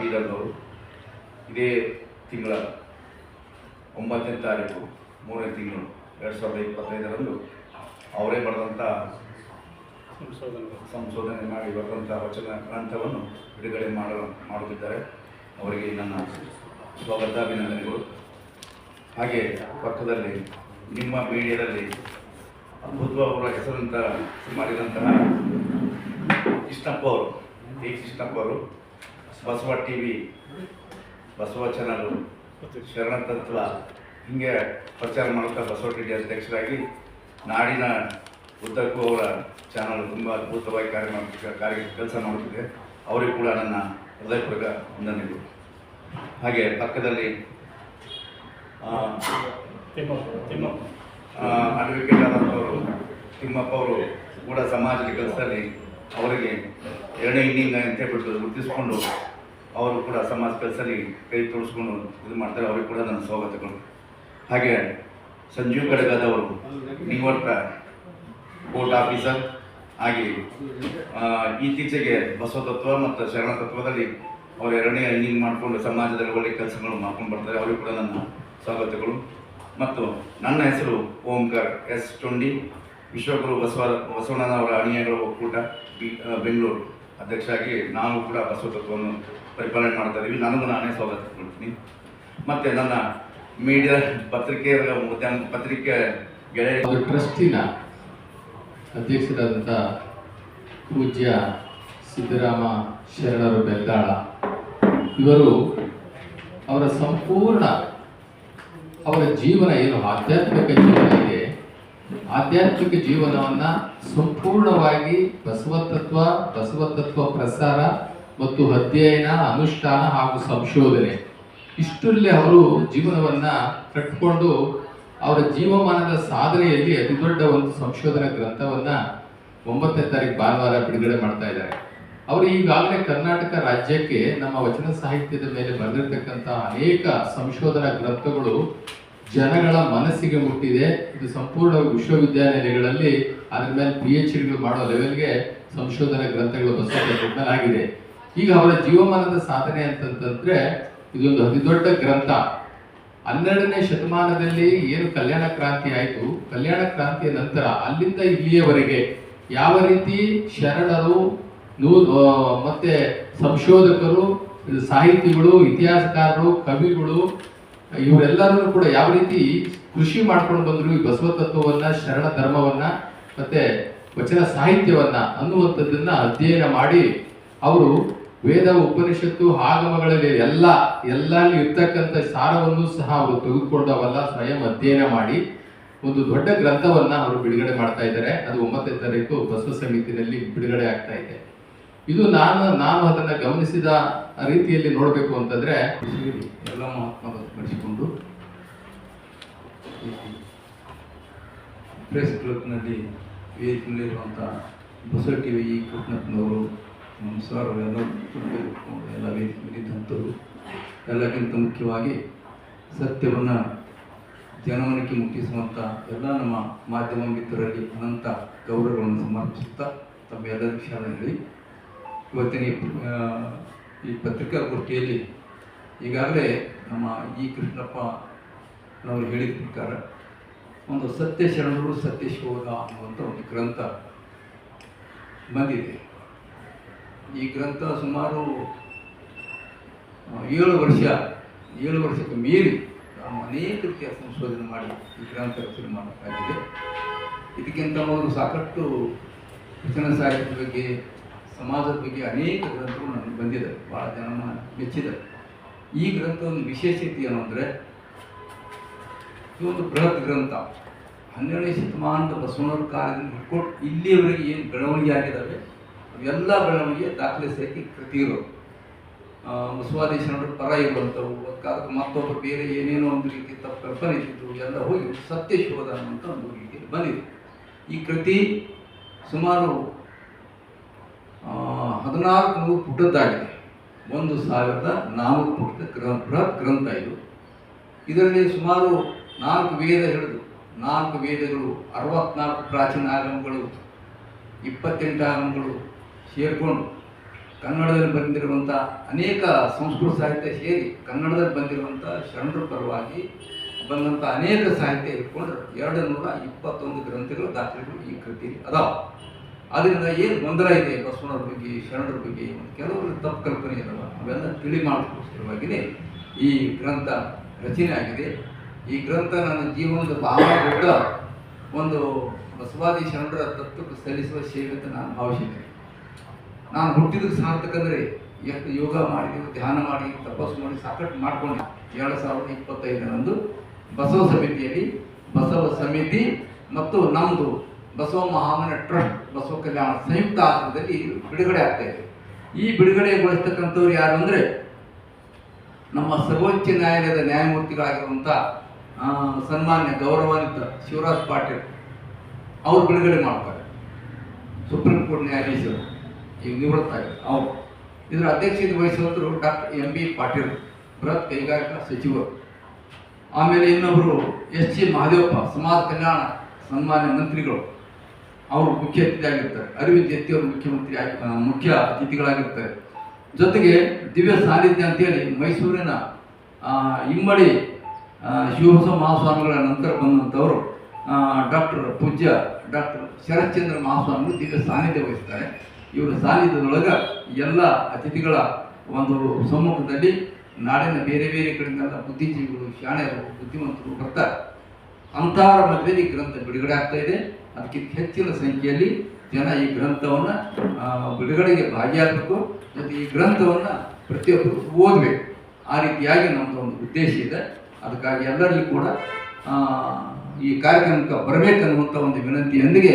ಬೀದರ್ನವರು ಇದೇ ತಿಂಗಳ ಒಂಬತ್ತನೇ ತಾರೀಕು ಮೂರನೇ ತಿಂಗಳು ಎರಡು ಸಾವಿರದ ಇಪ್ಪತ್ತೈದರಂದು ಅವರೇ ಬರೆದಂಥ ಸಂಶೋಧನೆ ಮಾಡಿ ಬರೆದಂಥ ವಚನ ಗ್ರಂಥವನ್ನು ಬಿಡುಗಡೆ ಮಾಡಲು ಮಾಡುತ್ತಿದ್ದಾರೆ. ಅವರಿಗೆ ನನ್ನ ಸ್ವಾಗತ, ಅಭಿನಂದನೆಗಳು. ಹಾಗೆ ಪಕ್ಕದಲ್ಲಿ ನಿಮ್ಮ ಮೀಡಿಯಾದಲ್ಲಿ ಅದ್ಭುತವಾದ ಅವರ ಹೆಸರಂತ ಮಾಡಿದಂತಹ ಕೃಷ್ಣಪ್ಪ ಅವರು. ಅವರು Basava T V Basava channel ಶರಣ ತತ್ವ. ಹಿಂಗೆ ಪ್ರಚಾರ ಮಾಡುತ್ತಾ ಬಸವ ಟಿ ವಿ ಅಧ್ಯಕ್ಷರಾಗಿ ನಾಡಿನ ಉದ್ದಕ್ಕೂ ಅವರ ಚಾನಲ್ ತುಂಬ ಅದ್ಭುತವಾಗಿ ಕಾರ್ಯ ಮಾಡ್ತಿದ್ದ ಕಾರ್ಯ ಕೆಲಸ ಮಾಡುತ್ತಿದೆ ಅವರಿಗೂ ಕೂಡ ನನ್ನ ಹೃದಯಪೂರ್ವಕ ವಂದನೆಗಳು. ಹಾಗೆ ಪಕ್ಕದಲ್ಲಿ ಅಡ್ವೊಕೇಟ್ ಆದಂಥವರು ತಿಮ್ಮಪ್ಪ ಅವರು ಕೂಡ ಸಮಾಜದ ಕೆಲಸದಲ್ಲಿ ಅವರಿಗೆ ಎರಡನೇ ಇನ್ನಿಂಗ್ ಅಂತ ಹೇಳ್ಬಿಟ್ಟು ಗುರುತಿಸ್ಕೊಂಡು ಅವರು ಕೂಡ ಸಮಾಜ ಕೆಲಸದಲ್ಲಿ ಕೈ ತೋರಿಸ್ಕೊಂಡು ಇದು ಮಾಡ್ತಾರೆ, ಅವ್ರಿಗೆ ಕೂಡ ನನ್ನ ಸ್ವಾಗತಗಳು. ಹಾಗೆ ಸಂಜೀವ್ ಗಡಗದವರು ನಿವೃತ್ತ ಕೋರ್ಟ್ ಆಫೀಸರ್ ಹಾಗೆ ಇತ್ತೀಚೆಗೆ ಬಸವ ತತ್ವ ಮತ್ತು ಶರಣ ತತ್ವದಲ್ಲಿ ಅವರು ಎರಡನೇ ಇನ್ನಿಂಗ್ ಮಾಡಿಕೊಂಡು ಸಮಾಜದಲ್ಲಿ ಒಳ್ಳೆ ಕೆಲಸಗಳು ಮಾಡ್ಕೊಂಡು ಬರ್ತಾರೆ, ಅವರಿಗೂ ಕೂಡ ನನ್ನ ಸ್ವಾಗತಗಳು. ಮತ್ತು ನನ್ನ ಹೆಸರು ಓಂಕಾರ್ ಎಸ್ ಟೊಂಡಿ. ವಿಶ್ವಗುರು ಬಸವ ಬಸವಣ್ಣನವರ ಅಣಿಯಗಳ ಒಕ್ಕೂಟ ಬೆಂಗಳೂರು ಅಧ್ಯಕ್ಷರಾಗಿ ನಾವು ಕೂಡ ಬಸವ ತತ್ವವನ್ನು ಪರಿಪಾಲನೆ ಮಾಡ್ತಾ ಇದ್ದೀವಿ ನನಗೂ ನಾನೇ ಸ್ವಾಗತ ಕೊಡ್ತೀನಿ. ಮತ್ತು ನನ್ನ ಮೀಡಿಯಾ ಪತ್ರಿಕೆ ಪತ್ರಿಕೆ ಗೆಳೆಯ ಟ್ರಸ್ಟಿನ ಅಧ್ಯಕ್ಷರಾದಂಥ ಪೂಜ್ಯ ಸಿದ್ದರಾಮ ಶರಣರು ಬೆಲ್ದಾಳ ಇವರು ಅವರ ಸಂಪೂರ್ಣ ಅವರ ಜೀವನ ಏನು ಆಧ್ಯಾತ್ಮಿಕ ಜೀವನ ಆಧ್ಯಾತ್ಮಿಕ ಜೀವನವನ್ನ ಸಂಪೂರ್ಣವಾಗಿ ಬಸವತತ್ವ ಬಸವತತ್ವ ಪ್ರಸಾರ ಮತ್ತು ಅಧ್ಯಯನ, ಅನುಷ್ಠಾನ ಹಾಗೂ ಸಂಶೋಧನೆ. ಇಷ್ಟರಲ್ಲಿ ಅವರು ಜೀವನವನ್ನ ಕಟ್ಟಿಕೊಂಡು ಅವರ ಜೀವಮಾನದ ಸಾಧನೆಯಲ್ಲಿ ಅತಿ ದೊಡ್ಡ ಒಂದು ಸಂಶೋಧನಾ ಗ್ರಂಥವನ್ನ ಒಂಬತ್ತನೇ ತಾರೀಕು ಭಾನುವಾರ ಬಿಡುಗಡೆ ಮಾಡ್ತಾ ಇದ್ದಾರೆ. ಅವರು ಈಗಾಗಲೇ ಕರ್ನಾಟಕ ರಾಜ್ಯಕ್ಕೆ ನಮ್ಮ ವಚನ ಸಾಹಿತ್ಯದ ಮೇಲೆ ಬರೆದಿರ್ತಕ್ಕಂಥ ಅನೇಕ ಸಂಶೋಧನಾ ಗ್ರಂಥಗಳು ಜನಗಳ ಮನಸ್ಸಿಗೆ ಮುಟ್ಟಿದೆ. ಇದು ಸಂಪೂರ್ಣ ವಿಶ್ವವಿದ್ಯಾನಿಲಯಗಳಲ್ಲಿ ಅದ್ರ ಮೇಲೆ ಪಿ ಎಚ್ ಡಿಗಳು ಮಾಡೋ ಲೆವೆಲ್ಗೆ ಸಂಶೋಧನಾ ಗ್ರಂಥಗಳು ಬಸವಾಗಿದೆ ಈಗ ಅವರ ಜೀವಮಾನದ ಸಾಧನೆ ಅಂತಂತಂದ್ರೆ ಇದೊಂದು ಅತಿ ದೊಡ್ಡ ಗ್ರಂಥ. ಹನ್ನೆರಡನೇ ಶತಮಾನದಲ್ಲಿ ಏನು ಕಲ್ಯಾಣ ಕ್ರಾಂತಿ ಆಯಿತು? ಕಲ್ಯಾಣ ಕ್ರಾಂತಿಯ ನಂತರ ಅಲ್ಲಿಂದ ಇಲ್ಲಿಯವರೆಗೆ ಯಾವ ರೀತಿ ಶರಣರು, ನೂ ಮತ್ತೆ ಸಂಶೋಧಕರು ಸಾಹಿತಿಗಳು, ಇತಿಹಾಸಕಾರರು, ಕವಿಗಳು ಇವರೆಲ್ಲರೂ ಕೂಡ ಯಾವ ರೀತಿ ಕೃಷಿ ಮಾಡ್ಕೊಂಡು ಬಂದ್ರು ಈ ಬಸವ ತತ್ವವನ್ನ ಶರಣ ಧರ್ಮವನ್ನ, ಮತ್ತೆ ವಚನ ಸಾಹಿತ್ಯವನ್ನ ಅನ್ನುವಂಥದ್ದನ್ನ ಅಧ್ಯಯನ ಮಾಡಿ ಅವರು ವೇದ, ಉಪನಿಷತ್ತು ಆಗಮಗಳಲ್ಲಿ ಎಲ್ಲ ಎಲ್ಲ ಇರ್ತಕ್ಕಂಥ ಸಾರವನ್ನು ಸಹ ಅವರು ತೆಗೆದುಕೊಂಡವಲ್ಲ, ಸ್ವಯಂ ಅಧ್ಯಯನ ಮಾಡಿ ಒಂದು ದೊಡ್ಡ ಗ್ರಂಥವನ್ನ ಅವರು ಬಿಡುಗಡೆ ಮಾಡ್ತಾ ಇದ್ದಾರೆ. ಅದು ಒಂಬತ್ತನೇ ತಾರೀಕು ಬಸವ ಸಮಿತಿನಲ್ಲಿ ಬಿಡುಗಡೆ ಆಗ್ತಾ ಇದೆ. ಇದು ನಾನು ನಾನು ಅದನ್ನು ಗಮನಿಸಿದ ರೀತಿಯಲ್ಲಿ ನೋಡಬೇಕು ಅಂತಂದ್ರೆ ಎಲ್ಲ ಮಹಾತ್ಮ ಬಳಸಿಕೊಂಡು ಪ್ರೆಸ್ ಕ್ಲಬ್ನಲ್ಲಿ ವೇದಿಕೆಯಲ್ಲಿರುವಂಥ ಬಸವ ಟಿ ವಿ ಕೃಷ್ಣಪ್ಪನವರು, ನಮ್ಮ ಸರ್ ಎಲ್ಲ ಎಲ್ಲ ವೇದಿಕೆಯಲ್ಲಿದ್ದಂಥವ್ರು ಎಲ್ಲಕ್ಕಿಂತ ಮುಖ್ಯವಾಗಿ ಸತ್ಯವನ್ನು ಜನಮನಕ್ಕೆ ಮುಟ್ಟಿಸುವಂಥ ಎಲ್ಲ ನಮ್ಮ ಮಾಧ್ಯಮ ಮಿತ್ರರಲ್ಲಿ ಅನಂತ ಗೌರವಗಳನ್ನು ಸಮರ್ಪಿಸುತ್ತಾ ತಮ್ಮ ಎಲ್ಲ ಹೇಳಿ ಇವತ್ತಿನ ಈ, ಪತ್ರಿಕಾ ಈ ಪತ್ರಿಕಾಗೋಷ್ಠಿಯಲ್ಲಿ ಈಗಾಗಲೇ ನಮ್ಮ ಇ ಕೃಷ್ಣಪ್ಪನವರು ಹೇಳಿದ ಪ್ರಕಾರ ಒಂದು ಸತ್ಯ ಶರಣರು ಸತ್ಯ ಶೋಧ ಅನ್ನುವಂಥ ಒಂದು ಗ್ರಂಥ ಬಂದಿದೆ. ಈ ಗ್ರಂಥ ಸುಮಾರು ಏಳು ವರ್ಷ ಏಳು ವರ್ಷಕ್ಕೆ ಮೀರಿ ನಾವು ಅನೇಕ ರೀತಿಯ ಸಂಶೋಧನೆ ಮಾಡಿ ಈ ಗ್ರಂಥ ರಚನೆ ಮಾಡಬೇಕಾಗಿದೆ ಇದಕ್ಕಿಂತ ಮೊದಲು ಸಾಕಷ್ಟು ವಚನ ಸಾಹಿತ್ಯದ ಬಗ್ಗೆ ಸಮಾಜದ ಬಗ್ಗೆ ಅನೇಕ ಗ್ರಂಥಗಳು ನನಗೆ ಬಂದಿದೆ ಭಾಳ ಜನನ ಮೆಚ್ಚಿದೆ ಈ ಗ್ರಂಥ ಒಂದು ವಿಶೇಷತೆ ಏನು ಅಂದರೆ, ಇದೊಂದು ಬೃಹತ್ ಗ್ರಂಥ. ಹನ್ನೆರಡನೇ ಶತಮಾನದ ಬಸವನವರ ಕಾಲದಿಂದ ಹಿಡ್ಕೊಂಡು ಇಲ್ಲಿಯವರೆಗೆ ಏನು ಬೆಳವಣಿಗೆ ಆಗಿದ್ದಾವೆ ಅವೆಲ್ಲ ಬೆಳವಣಿಗೆ ದಾಖಲಿಸಲಿಕ್ಕೆ ಕೃತಿ ಇರೋದು ಬಸವಾದೇಶನವರು ಪರ ಇರುವಂಥವು ಕಾಲಕ್ಕೆ ಮತ್ತೊಬ್ಬರು ಬೇರೆ ಏನೇನೋ ಒಂದು ರೀತಿ ತಪ್ಪು ಕಲ್ಪನೆ ಇದ್ದಿದ್ದು ಎಲ್ಲ ಹೋಗಿ ಸತ್ಯ ಶೋಧ ಅನ್ನುವಂಥ ಒಂದು ರೀತಿಯಲ್ಲಿ ಬಂದಿದೆ. ಈ ಕೃತಿ ಸುಮಾರು ಹದಿನಾಲ್ಕು ನೂರು ಪುಟದ್ದಾಗಿದೆ ಒಂದು ಸಾವಿರದ ನಾಲ್ಕು ಪುಟದ ಗ್ರ ಬೃಹತ್ ಗ್ರಂಥ ಇದು. ಇದರಲ್ಲಿ ಸುಮಾರು ನಾಲ್ಕು ವೇದ ಹಿಡಿದು, ನಾಲ್ಕು ವೇದಗಳು, ಅರವತ್ನಾಲ್ಕು ಪ್ರಾಚೀನ ಆಗಮಗಳು, ಇಪ್ಪತ್ತೆಂಟು ಆಗಮಗಳು ಸೇರಿಕೊಂಡು ಕನ್ನಡದಲ್ಲಿ ಬಂದಿರುವಂಥ ಅನೇಕ ಸಂಸ್ಕೃತ ಸಾಹಿತ್ಯ ಸೇರಿ ಕನ್ನಡದಲ್ಲಿ ಬಂದಿರುವಂಥ ಶರಣರ ಪರವಾಗಿ ಬಂದಂಥ ಅನೇಕ ಸಾಹಿತ್ಯ ಇಟ್ಕೊಂಡು ಎರಡು ನೂರ ಇಪ್ಪತ್ತೊಂದು ಗ್ರಂಥಗಳ ದಾಖಲೆಗಳು ಈ ಕೃತಿಯಲ್ಲಿ ಅದಾವ. ಅದರಿಂದ ಏನು ಗೊಂದಲ ಇದೆ ಬಸವನವ್ರ ಬಗ್ಗೆ, ಶರಣರ ಬಗ್ಗೆ ಕೆಲವರು ತಪ್ಪು ಕಲ್ಪನೆ ಇದಾವೆ ಅವೆಲ್ಲ ತಿಳಿ ಮಾಡೋದಕ್ಕೋಸ್ಕರವಾಗಿಯೇ ಈ ಗ್ರಂಥ ರಚನೆ ಆಗಿದೆ. ಈ ಗ್ರಂಥ ನನ್ನ ಜೀವನದ ಬಹಳ ದೊಡ್ಡ ಒಂದು ಬಸವಾದಿ ಶರಣರ ತತ್ವಕ್ಕೆ ಸಲ್ಲಿಸುವ ಸೇವೆ ಅಂತ ನಾನು ಭಾವಿಸಿದ್ದೇನೆ. ನಾನು ಹುಟ್ಟಿದ ಸಾರ್ಥಕ ಅಂದರೆ ಎಷ್ಟು ಯೋಗ ಮಾಡಿ ಧ್ಯಾನ ಮಾಡಿ ತಪಸ್ಸು ಮಾಡಿ ಸಾಕಷ್ಟು ಮಾಡ್ಕೊಂಡೆ. ಎರಡು ಸಾವಿರದ ಇಪ್ಪತ್ತೈದರಂದು ಬಸವ ಸಮಿತಿಯಲ್ಲಿ ಬಸವ ಸಮಿತಿ ಮತ್ತು ನಮ್ಮದು ಬಸವ ಮಹಾಮನ ಟ್ರಸ್ಟ್ ಬಸವ ಕಲ್ಯಾಣ ಸಂಯುಕ್ತ ಆಶ್ರಮದಲ್ಲಿ ಬಿಡುಗಡೆ ಆಗ್ತಾ ಇದೆ. ಈ ಬಿಡುಗಡೆಗೊಳಿಸ್ತಕ್ಕಂಥವ್ರು ಯಾರು ಅಂದರೆ ನಮ್ಮ ಸರ್ವೋಚ್ಚ ನ್ಯಾಯಾಲಯದ ನ್ಯಾಯಮೂರ್ತಿಗಳಾಗಿರುವಂಥ ಸನ್ಮಾನ್ಯ ಗೌರವಾನ್ವಿತ ಶಿವರಾಜ್ ಪಾಟೀಲ್ ಅವ್ರು ಬಿಡುಗಡೆ ಮಾಡ್ತಾರೆ. ಸುಪ್ರೀಂ ಕೋರ್ಟ್ ನ್ಯಾಯಾಧೀಶರು ಈಗ ನಿವೃತ್ತ ಅವರು. ಇದರ ಅಧ್ಯಕ್ಷತೆ ವಹಿಸುವಂತರು ಡಾಕ್ಟರ್ ಎಂ ಬಿ ಪಾಟೀಲ್, ಬೃಹತ್ ಕೈಗಾರಿಕಾ ಸಚಿವರು. ಆಮೇಲೆ ಇನ್ನೊಬ್ಬರು ಎಸ್ ಜಿ ಮಹದೇವಪ್ಪ, ಸಮಾಜ ಕಲ್ಯಾಣ ಸನ್ಮಾನ್ಯ ಮಂತ್ರಿಗಳು. ಅವರು ಮುಖ್ಯ ಅತಿಥಿಯಾಗಿರ್ತಾರೆ ಅರವಿಂದ್ ಜತ್ತಿ ಅವರು ಮುಖ್ಯಮಂತ್ರಿ ಮುಖ್ಯ ಅತಿಥಿಗಳಾಗಿರ್ತಾರೆ. ಜೊತೆಗೆ ದಿವ್ಯ ಸಾನ್ನಿಧ್ಯ ಅಂತೇಳಿ ಮೈಸೂರಿನ ಇಮ್ಮಡಿ ಶಿವಹಸ ಮಹಾಸ್ವಾಮಿಗಳ ನಂತರ ಬಂದಂಥವರು ಡಾಕ್ಟರ್ ಪೂಜ್ಯ ಡಾಕ್ಟರ್ ಶರತ್ಚಂದ್ರ ಮಹಾಸ್ವಾಮಿಗಳು ದಿವ್ಯ ಸಾನ್ನಿಧ್ಯ ವಹಿಸ್ತಾರೆ. ಇವರ ಸಾನ್ನಿಧ್ಯದೊಳಗೆ ಎಲ್ಲ ಅತಿಥಿಗಳ ಒಂದು ಸಮ್ಮುಖದಲ್ಲಿ ನಾಡಿನ ಬೇರೆ ಬೇರೆ ಕಡೆಯಿಂದೆಲ್ಲ ಬುದ್ಧಿಜೀವಿಗಳು, ಶಾಣೆಯರು, ಬುದ್ಧಿವಂತರು ಬರ್ತಾರೆ. ಅಂತಹ ಮಧ್ಯದಲ್ಲಿ ಗ್ರಂಥ ಬಿಡುಗಡೆ ಆಗ್ತಾ ಇದೆ. ಅದಕ್ಕೆ ಹೆಚ್ಚಿನ ಸಂಖ್ಯೆಯಲ್ಲಿ ಜನ ಈ ಗ್ರಂಥವನ್ನು ಬಿಡುಗಡೆಗೆ ಭಾಗಿಯಾಗಬೇಕು. ಮತ್ತು ಈ ಗ್ರಂಥವನ್ನು ಪ್ರತಿಯೊಬ್ಬರು ಓದಬೇಕು. ಆ ರೀತಿಯಾಗಿ ನಮ್ಮದು ಒಂದು ಉದ್ದೇಶ ಇದೆ. ಅದಕ್ಕಾಗಿ ಎಲ್ಲರಲ್ಲಿ ಕೂಡ ಈ ಕಾರ್ಯಕ್ರಮಕ್ಕೆ ಬರಬೇಕನ್ನುವಂಥ ಒಂದು ವಿನಂತಿಯೊಂದಿಗೆ